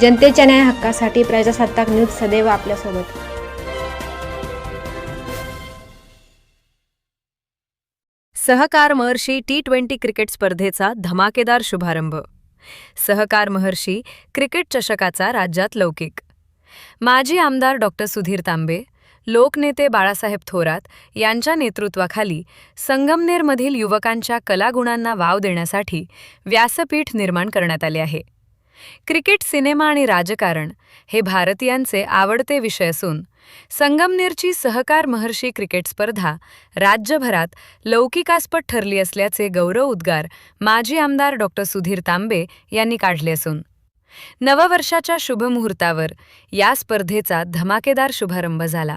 जनतेच्या न्याय हक्कासाठी प्रजासत्ताक न्यूज सदैव आपल्यासोबत. सहकार महर्षी टी ट्वेंटी क्रिकेट स्पर्धेचा धमाकेदार शुभारंभ. सहकार महर्षी क्रिकेट चषकाचा राज्यात लौकिक. माजी आमदार डॉक्टर सुधीर तांबे लोकनेते बाळासाहेब थोरात यांच्या नेतृत्वाखाली संगमनेरमधील युवकांच्या कलागुणांना वाव देण्यासाठी व्यासपीठ निर्माण करण्यात आले आहे. क्रिकेट सिनेमा आणि राजकारण हे भारतीयांचे आवडते विषय असून संगमनेरची सहकार महर्षी क्रिकेट स्पर्धा राज्यभरात लौकिकास्पद ठरली असल्याचे गौरव उद्गार माजी आमदार डॉक्टर सुधीर तांबे यांनी काढले असून नववर्षाच्या शुभमुहूर्तावर या स्पर्धेचा धमाकेदार शुभारंभ झाला.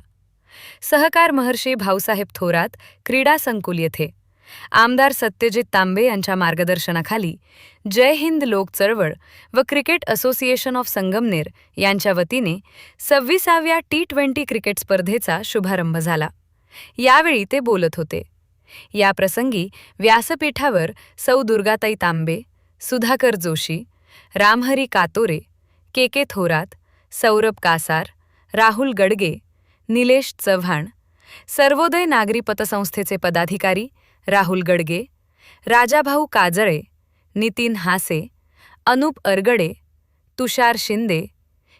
सहकार महर्षी भाऊसाहेब थोरात क्रीडा संकुल येथे आमदार सत्यजित तांबे यांच्या मार्गदर्शनाखाली जय हिंद लोक चळवळ व क्रिकेट असोसिएशन ऑफ संगमनेर यांच्या वतीने सव्वीसाव्या टी ट्वेंटी क्रिकेट स्पर्धेचा शुभारंभ झाला. यावेळी ते बोलत होते. या प्रसंगी व्यासपीठावर सौ दुर्गाताई तांबे सुधाकर जोशी रामहरी कातोरे के के थोरात सौरभ कासार राहुल गडगे निलेश चव्हाण सर्वोदय नागरी पतसंस्थेचे पदाधिकारी राहुल गडगे राजाभाऊ काजळे नितीन हासे अनुप अरगडे तुषार शिंदे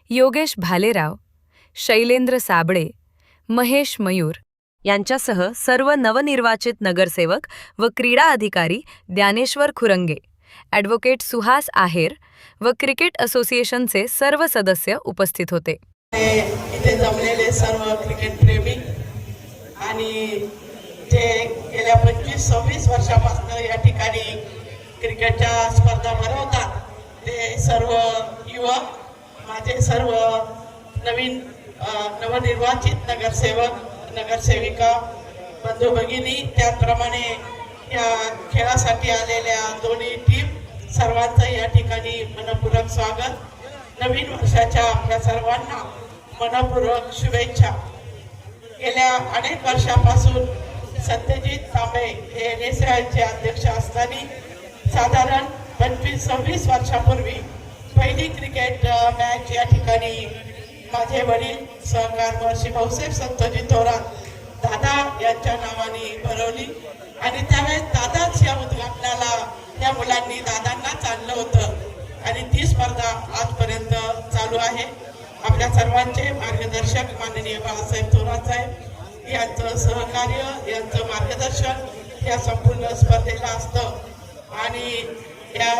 योगेश भालेराव शैलेंद्र साबळे महेश मयूर यांच्यासह सर्व नवनिर्वाचित नगरसेवक व क्रीडा अधिकारी ज्ञानेश्वर खुरंगे ॲडव्होकेट सुहास आहेर व क्रिकेट असोसिएशनचे सर्व सदस्य उपस्थित होते. इथे जमलेले सर्व क्रिकेट प्रेमी आणि जे गेल्या पंचवीस सव्वीस वर्षापासून या ठिकाणी क्रिकेटच्या स्पर्धा भरवतात. ते सर्व युवक माझे सर्व नवीन नवनिर्वाचित नगरसेवक नगरसेविका बंधू भगिनी त्याचप्रमाणे या खेळासाठी आलेल्या दोन्ही टीम सर्वांचं या ठिकाणी मनपूर्वक स्वागत. नवीन वर्षाच्या आपल्या सर्वांना मनपूर्वक शुभेच्छा. गेल्या अनेक वर्षापासून सत्यजित तांबे हे एन एस आयचे अध्यक्ष असताना साधारण पंचवीस सव्वीस वर्षापूर्वी पहिली क्रिकेट मॅच या ठिकाणी माझे वडील सहकार महर्षी भाऊसाहेब सत्यजित थोरात दादा यांच्या नावाने भरवली. आणि त्यावेळेस दादाच या उद्घाटनाला या मुलांनी दादांनाच आणलं होतं. आणि ती स्पर्धा आजपर्यंत चालू आहे. आपल्या सर्वांचे मार्गदर्शक माननीय बाळासाहेब थोरात साहेब. यांचं सहकार्य यांचं मार्गदर्शन या संपूर्ण स्पर्धेला असतं. आणि या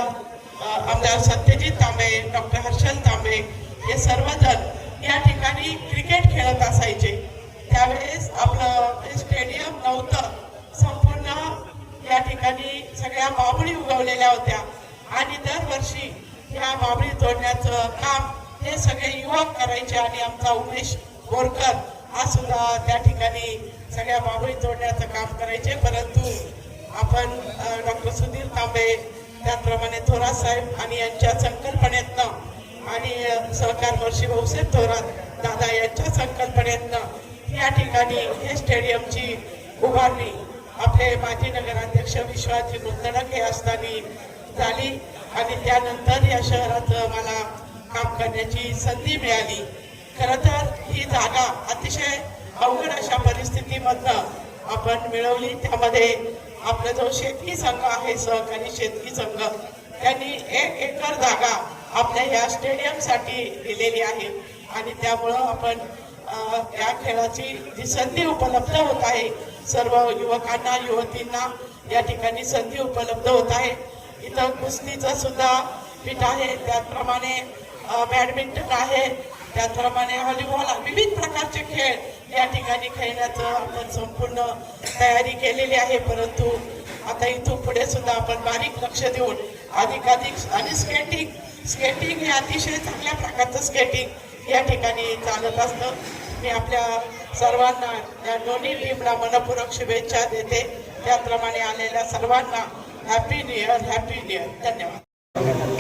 आमदार सत्यजित तांबे डॉक्टर हर्षल तांबे हे सर्वजण या ठिकाणी क्रिकेट खेळत असायचे. त्यावेळेस आपलं स्टेडियम नव्हतं. संपूर्ण या ठिकाणी सगळ्या बाबळी उगवलेल्या होत्या. आणि दरवर्षी या बाबळी तोडण्याचं काम हे सगळे युवक करायचे आणि आमचा उमेश बोरकर आज सुद्धा त्या ठिकाणी सगळ्या बाबळी तोडण्याचं काम करायचे परंतु आपण डॉक्टर सुधीर तांबे त्याचप्रमाणे थोरात साहेब आणि यांच्या संकल्पनेतनं आणि सहकार वर्षी भाऊसाहेब थोरात दादा यांच्या संकल्पनेतनं या ठिकाणी हे स्टेडियमची उभारणी आपले माजी नगराध्यक्ष विश्वाजी मुंदडक हे असताना झाली आणि त्यानंतर या शहरात मला काम करण्याची संधी मिळाली. खर तर ही जागा अतिशय अवघड अशा परिस्थितीमधनं आपण मिळवली. त्यामध्ये आपला जो शेतकी संघ आहे सहकारी शेतकी संघ त्यांनी एक एकर जागा आपल्या या स्टेडियमसाठी दिलेली आहे. आणि त्यामुळं आपण या खेळाची जी संधी उपलब्ध होत आहे सर्व युवकांना युवतींना या ठिकाणी संधी उपलब्ध होत आहे. इथं कुस्तीचं सुद्धा पीठ आहे. त्याचप्रमाणे बॅडमिंटन आहे. त्याचप्रमाणे व्हॉलीबॉल विविध प्रकारचे खेळ या ठिकाणी खेळण्याचं आपण संपूर्ण तयारी केलेली आहे. परंतु आता इथून पुढे सुद्धा आपण बारीक लक्ष देऊन अधिकाधिक आणि स्केटिंग स्केटिंग हे अतिशय चांगल्या प्रकारचं स्केटिंग या ठिकाणी चालत असतं. मी आपल्या सर्वांना या दोन्ही टीमला मनपूरक शुभेच्छा देते. त्याप्रमाणे आलेल्या सर्वांना happy new year happy new year धन्यवाद.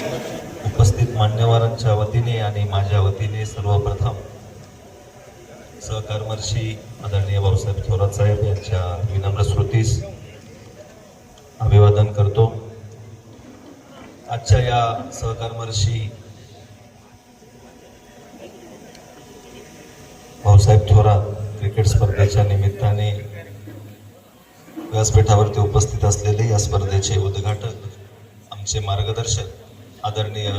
मान्यवरांच्या वतीने आणि माझ्या वतीने सर्वप्रथम सहकारमर्षी आदरणीय भाऊसाहेब थोरात साहेब यांच्या विनम्र स्मृतीस अभिवादन करतो. आजच्या या सहकारमर्षी भाऊसाहेब थोरात क्रिकेट स्पर्धेच्या निमित्ताने व्यासपीठावरती उपस्थित असलेले या स्पर्धेचे उद्घाटक आमचे मार्गदर्शक आदरणीय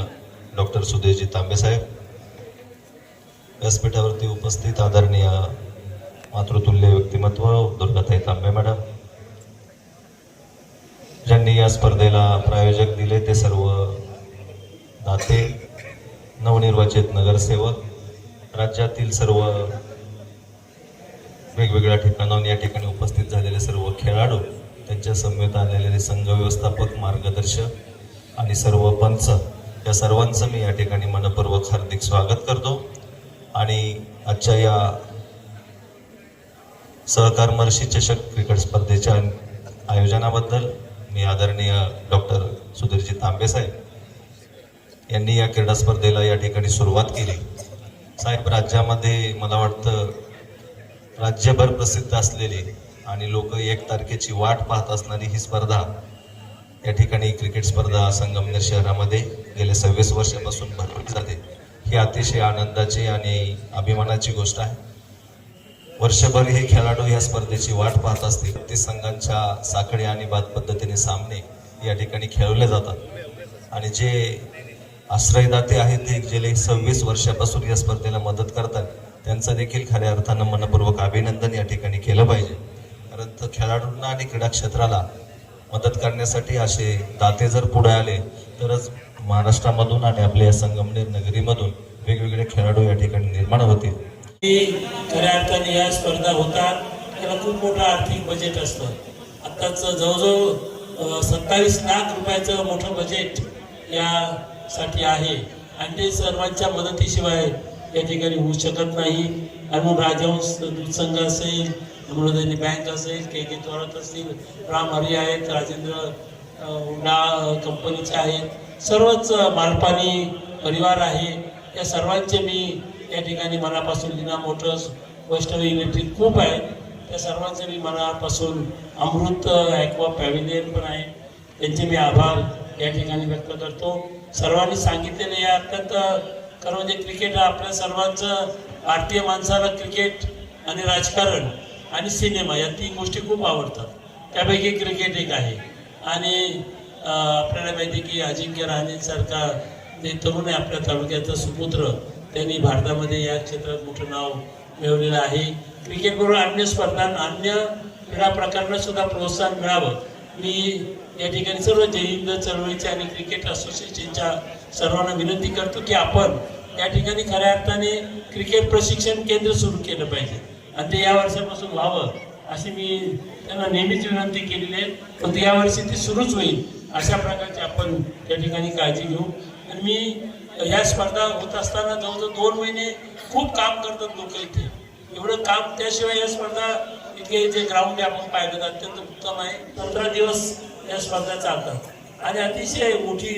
डॉक्टर सुदेशजी तांबे साहेब व्यासपीठावरती उपस्थित आदरणीय मातृतुल्य व्यक्तिमत्व दुर्गाताई तांबे मॅडम ज्यांनी या स्पर्धेला प्रायोजक दिले ते सर्व दाते नवनिर्वाचित नगरसेवक राज्यातील सर्व वेगवेगळ्या ठिकाणाहून या ठिकाणी उपस्थित झालेले सर्व खेळाडू त्यांच्या समवेत आलेले संघ व्यवस्थापक मार्गदर्शक आणि सर्व पंच या सर्वांचं मी या ठिकाणी मनपूर्वक हार्दिक स्वागत करतो. आणि आजच्या या सहकार मर्शी चषक क्रिकेट स्पर्धेच्या आयोजनाबद्दल मी आदरणीय डॉक्टर सुधीरजी तांबे साहेब यांनी या क्रीडा स्पर्धेला या ठिकाणी सुरुवात केली. साहेब राज्यामध्ये मला वाटतं राज्यभर प्रसिद्ध असलेली आणि लोक एक तारखेची वाट पाहत असणारी ही स्पर्धा या ठिकाणी क्रिकेट स्पर्धा संगमनेर शहरामध्ये गेल्या सव्वीस वर्षापासून भरवली जाते. ही अतिशय आनंदाची आणि अभिमानाची गोष्ट आहे. वर्षभर हे खेळाडू या स्पर्धेची वाट पाहत असतील. ते संघांच्या साखळी आणि बाद पद्धतीने सामने या ठिकाणी खेळवले जातात. आणि जे आश्रयदाते आहेत ते गेले सव्वीस वर्षापासून या स्पर्धेला मदत करतात. त्यांचं देखील खऱ्या अर्थानं मनपूर्वक अभिनंदन या ठिकाणी केलं पाहिजे. कारण खेळाडूंना आणि क्रीडा क्षेत्राला मदत करण्यासाठी असे दाते जर पुढे आले तरच महाराष्ट्रामधून आणि आपल्या या संगमनेर नगरीमधून वेगवेगळे खेळाडू या ठिकाणी निर्माण होतील. खऱ्या अर्थाने या स्पर्धा होतात त्याला खूप मोठं आर्थिक बजेट असतं. आत्ताच जवळजवळ सत्तावीस लाख रुपयाचं मोठं बजेट यासाठी आहे. आणि ते सर्वांच्या मदतीशिवाय या ठिकाणी होऊ शकत नाही. आणि मग दूध संघ असेल अमृतनी बँक असेल के के थोरात असतील राम हरी आहेत राजेंद्र अ, उडा कंपनीचे आहेत. सर्वच मालपानी परिवार आहे. या सर्वांचे मी या ठिकाणी मनापासून लिना मोटर्स वैष्णवी इलेक्ट्रिक खूप आहे. त्या सर्वांचे मी मनापासून अमृत ॲक्वा पॅव्हिलियन पण आहे. त्यांचे मी आभार या ठिकाणी व्यक्त करतो. सर्वांनी सांगितलेले या अत्यंत खरं म्हणजे क्रिकेट हा आपल्या सर्वांचं भारतीय माणसाला क्रिकेट आणि राजकारण आणि सिनेमा या तीन गोष्टी खूप आवडतात. त्यापैकी क्रिकेट एक आहे. आणि आपल्याला माहिती आहे की अजिंक्य रहाणेसारखा जे तरुण आहे आपल्या तालुक्याचा सुपुत्र त्यांनी भारतामध्ये या क्षेत्रात मोठं नाव मिळवलेलं आहे. क्रिकेटबरोबर अन्य स्पर्धा अन्य क्रीडा प्रकारांना सुद्धा प्रोत्साहन मिळावं. मी या ठिकाणी सर्व जय हिंद चळवळीचे आणि क्रिकेट असोसिएशनच्या सर्वांना विनंती करतो की आपण या ठिकाणी खऱ्या अर्थाने क्रिकेट प्रशिक्षण केंद्र सुरू केलं पाहिजे. आणि ते या वर्षापासून व्हावं अशी मी त्यांना नेहमीच विनंती केलेली आहे. पण यावर्षी ती सुरूच होईल अशा प्रकारची आपण त्या ठिकाणी काळजी घेऊ. आणि मी ह्या स्पर्धा होत असताना जवळजवळ दोन महिने खूप काम करतात लोक इथे. एवढं काम त्याशिवाय या स्पर्धा इथे जे ग्राउंड आहे आपण पाहिलं तर अत्यंत उत्तम आहे. पंधरा दिवस या स्पर्धा चालतात. आणि अतिशय मोठी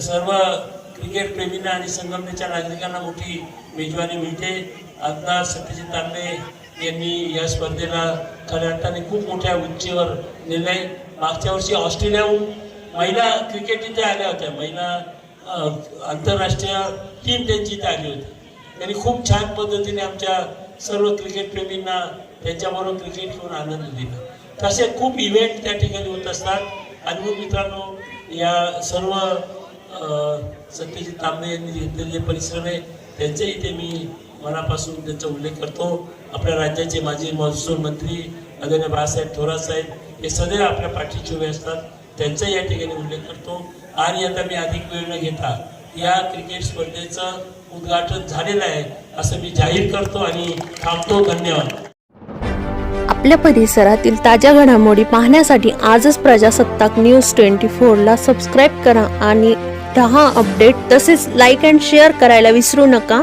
सर्व क्रिकेट प्रेमींना आणि संगमनेच्या नागरिकांना मोठी मेजवानी मिळते. आमदार सत्यजित तांबे यांनी या स्पर्धेला खऱ्या अर्थाने खूप मोठ्या उंचीवर नेलं आहे मागच्या वर्षी ऑस्ट्रेलियाहून महिला क्रिकेट इथे आल्या होत्या. महिला आंतरराष्ट्रीय टीम त्यांची इथे आली होती. त्यांनी खूप छान पद्धतीने आमच्या सर्व क्रिकेट प्रेमींना त्यांच्याबरोबर क्रिकेट खेळून आनंद दिला. तसे खूप इव्हेंट त्या ठिकाणी होत असतात. आणि मग मित्रांनो या सर्व सत्यजित तांबे यांनी घेतलेले जे परिश्रम आहे त्यांचे इथे मी मनापासून त्यांचा उल्लेख करतो. आपल्या राज्याचे माजी महसूल मंत्री आदरणीय बाळासाहेब थोरात साहेब हे सदैव आपल्या पाठीशी उभे असतात. त्यांचा या ठिकाणी उल्लेख करतो. आणि आता मी अधिक वेळ न घेता या क्रिकेट स्पर्धेचं उद्घाटन झालेलं आहे असं मी जाहीर करतो आणि थांबतो. धन्यवाद. आपल्या परिसरातील ताज्या घडामोडी पाहण्यासाठी आजच प्रजासत्ताक न्यूज ट्वेंटी फोरला सबस्क्राईब करा आणि दहा अपडेट. तसेच लाईक अँड शेअर करायला विसरू नका.